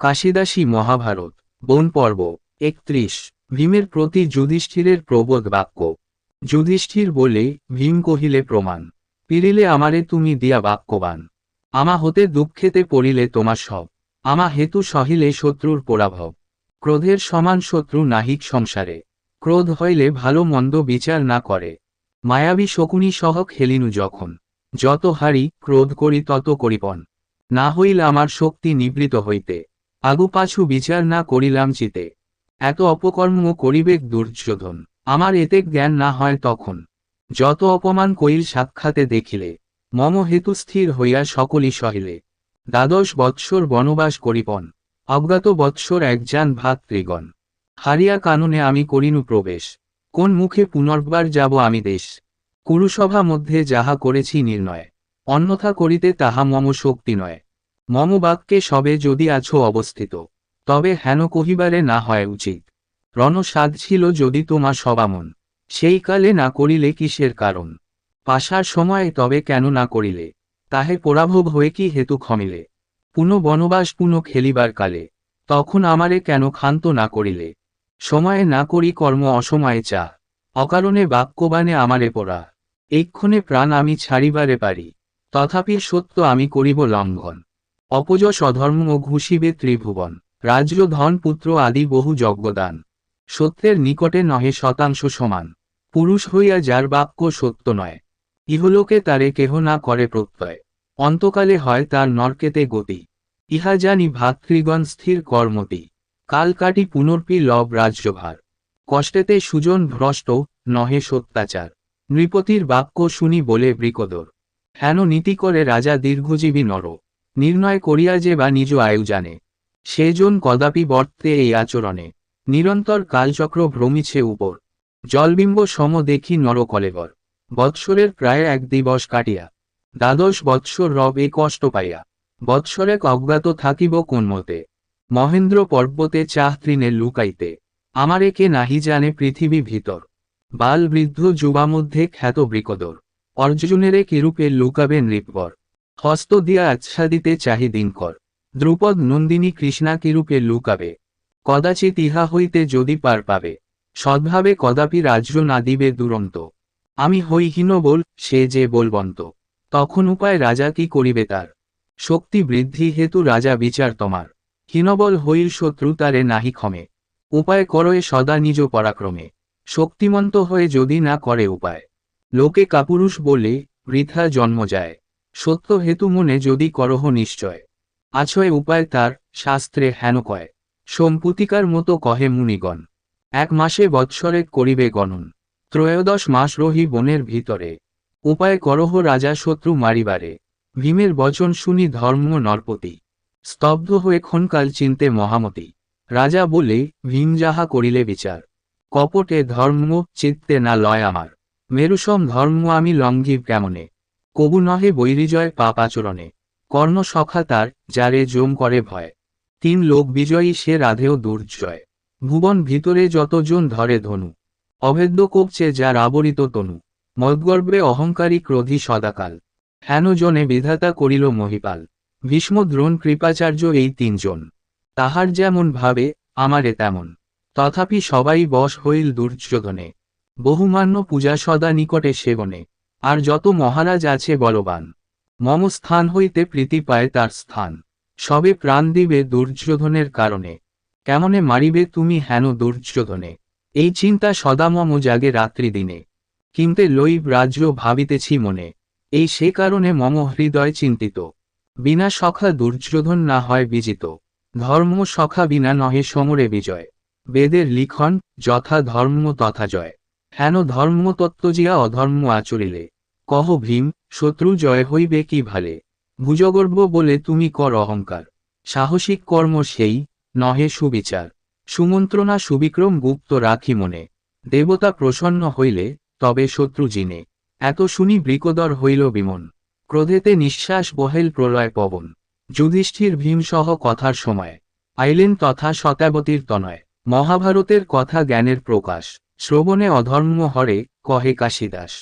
কাশিদাসী মহাভারত, বন পর্ব, একত্রিশ। ভীমের প্রতি যুধিষ্ঠিরের প্রবোধ বাক্য। যুধিষ্ঠির বলে, ভীম কহিলে প্রমাণ। পিরিলে আমারে তুমি দিয়া বাক্যবান। আমা হতে দুঃখেতে পড়িলে তোমার সব। আমা হেতু সহিলে শত্রুর পরাভব। ক্রোধের সমান শত্রু নাহিক সংসারে। ক্রোধ হইলে ভালো মন্দ বিচার না করে। মায়াবী শকুনি সহ খেলিনু যখন। যত হারি ক্রোধ করি তত করিপন। না হইল আমার শক্তি নিবৃত হইতে। আগু পাছু বিচার না করিলাম চিতে। এত অপকর্ম করিবেক দুর্যোধন, আমার এতে জ্ঞান না হয় তখন। যত অপমান কইল সাক্ষাতে দেখিলে, মম হেতু স্থির হইয়া সকলই সহিলে। দ্বাদশ বৎসর বনবাস করিপন অজ্ঞাত বৎসর একজান ভাতৃগণ হারিয়া কাননে আমি করিনু প্রবেশ, কোন মুখে পুনর্বার যাব আমি দেশ। কুরুসভা মধ্যে যাহা করেছি নির্ণয়, অন্যথা করিতে তাহা মম শক্তি নয়। মম বাক্যে সবে যদি আছো অবস্থিত, তবে হেন কহিবারে না হয় উচিত। রণসাদ ছিল যদি তোমা সবামন, সেই কালে না করিলে কিসের কারণ? পাশার সময়ে তবে কেন না করিলে? তাহে পরাভব হয়ে কি হেতু ক্ষমিলে পুনঃ বনবাস পুনঃ খেলিবার কালে, তখন আমারে কেন ক্ষান্ত না করিলে? সময়ে না করি কর্ম অসময়ে চা, অকারণে বাক্যবানে আমারে পড়া। এক্ষণে প্রাণ আমি ছাড়িবারে পারি, তথাপি সত্য আমি করিব লঙ্ঘন। অপযশ অধর্ম ঘুষিবে ত্রিভুবন। রাজ্য ধন পুত্র আদি বহু যজ্ঞদান। সত্যের নিকটে নহে শতাংশ সমান। পুরুষ হইয়া যার বাক্য সত্য নয়। ইহলোকে তারে কেহ না করে প্রত্যয়। অন্তকালে হয় তার নরকেতে গতি। ইহা জানি ভাতৃগণ স্থির কর্মতি। কাল কাটি পুনর্পি লব রাজ্যভার। কষ্টেতে সুজন ভ্রষ্ট, নহে সত্যাচার। নৃপতির বাক্য শুনি বলে বৃকদর। হেন নীতি করে রাজা দীর্ঘজীবী নর। নির্ণয় করিয়া যে বা নিজ আয়ু জানে সেজন কদাপি বর্তে এই আচরণে। নিরন্তর কালচক্র ভ্রমিছে উপর। জলবিম্ব সম দেখি নর কলেবর বৎসরের প্রায় এক দিবস কাটিয়া। দ্বাদশ বৎসর রব এ কষ্ট পাইয়া। বৎসরেক অজ্ঞাত থাকিব কোন মতে। মহেন্দ্র পর্বতে চাহ তৃণে লুকাইতে। আমারে কে নাহি জানে পৃথিবী ভিতর। বাল বৃদ্ধ যুবা মধ্যে খ্যাত বৃকদর। অর্জুনেরে কিরূপে লুকাবে নৃপবর। হস্ত দিয়া আচ্ছাদিতে দিনকর। দ্রুপদ নন্দিনী কৃষ্ণা কিরূপে লুকাবে? কদাচিৎ ইহা হইতে যদি পার পাবে। সদ্ভাবে কদাপি রাজ্য না দিবে দুরন্ত। আমি হই হীন বল, সে যে বলবন্ত। তখন উপায় রাজা কি করিবে তার? শক্তি বৃদ্ধি হেতু রাজা বিচার তোমার। হীনবল হইল শত্রু তারে নাহি ক্ষমে। উপায় করয়ে সদা নিজ পরাক্রমে। শক্তিমন্ত হয়ে যদি না করে উপায়। লোকে কাপুরুষ বলে, বৃথা জন্ম যায়। সত্য হেতু মনে যদি করহ নিশ্চয়। আছয় উপায় তার শাস্ত্রে হেন কয়, সম্পুতিকার মতো কহে মুনিগণ, এক মাসে বৎসরে করিবে গণন, ত্রয়োদশ মাস রহি বনের ভিতরে, উপায় করহ রাজা শত্রু মারিবারে, ভীমের বচন শুনি ধর্ম নরপতি, স্তব্ধ হয়ে ক্ষণকাল চিনতে মহামতি, রাজা বলে ভীম যাহা করিলে বিচার, কপটে ধর্ম চিত্তে না লয় আমার মেরুসম ধর্ম আমি লঙ্ঘিব কেমনে? কবু নহে বৈরিজয় পাপ আচরণে। কর্ণ সখা তার, যারে জম করে ভয়। তিন লোক বিজয়ী সে রাধেও দুর্জয়। ভুবন ভিতরে যতজন ধরে ধনু। অভেদ্য কোপছে যার আবরিত তনু। মদগর্বে অহংকারী ক্রোধী সদাকাল। হেন জনে বিধাতা করিল মহিপাল। ভীষ্ম দ্রোণ কৃপাচার্য এই তিনজন। তাহার যেমন ভাবে, আমারে তেমন। তথাপি সবাই বশ হইল দুর্যোধনে। বহুমান্য পূজা সদা নিকটে সেবনে। আর যত মহারাজ আছে বলবান। মম স্থান হইতে প্রীতি পায় তার স্থান। সবে প্রাণ দিবে দুর্যোধনের কারণে। কেমনে মারিবে তুমি হেন দুর্যোধনে? এই চিন্তা সদা মম জাগে রাত্রি দিনে। কিমতে লইব রাজ্য ভাবিতেছি মনে। এই সে কারণে মম হৃদয় চিন্তিত। বিনা সখা দুর্যোধন না হয় বিজিত। ধর্ম সখা বিনা নহে সমরে বিজয়। বেদের লিখন যথা ধর্ম তথা জয়। হেন ধর্ম তত্ত্বজিয়া অধর্ম আচরিলে। কহ ভীম, শত্রু জয় হইবে কি ভালে? ভুজগর্ব বলে তুমি কর অহংকার। সাহসিক কর্ম সেই, নহে সুবিচার। সুমন্ত্রণা সুবিক্রম গুপ্ত রাখি মনে। দেবতা প্রসন্ন হইলে, তবে শত্রু জিনে। এত শুনি বৃকদর হইল বিমন। ক্রোধেতে নিঃশ্বাস বহেল প্রলয় পবন। যুধিষ্ঠির ভীমসহ কথার সময়। আইলেন তথা শতাবতীর তনয়। মহাভারতের কথা জ্ঞানের প্রকাশ। শ্রবণে অধর্ম হরে কহে কাশিদাস।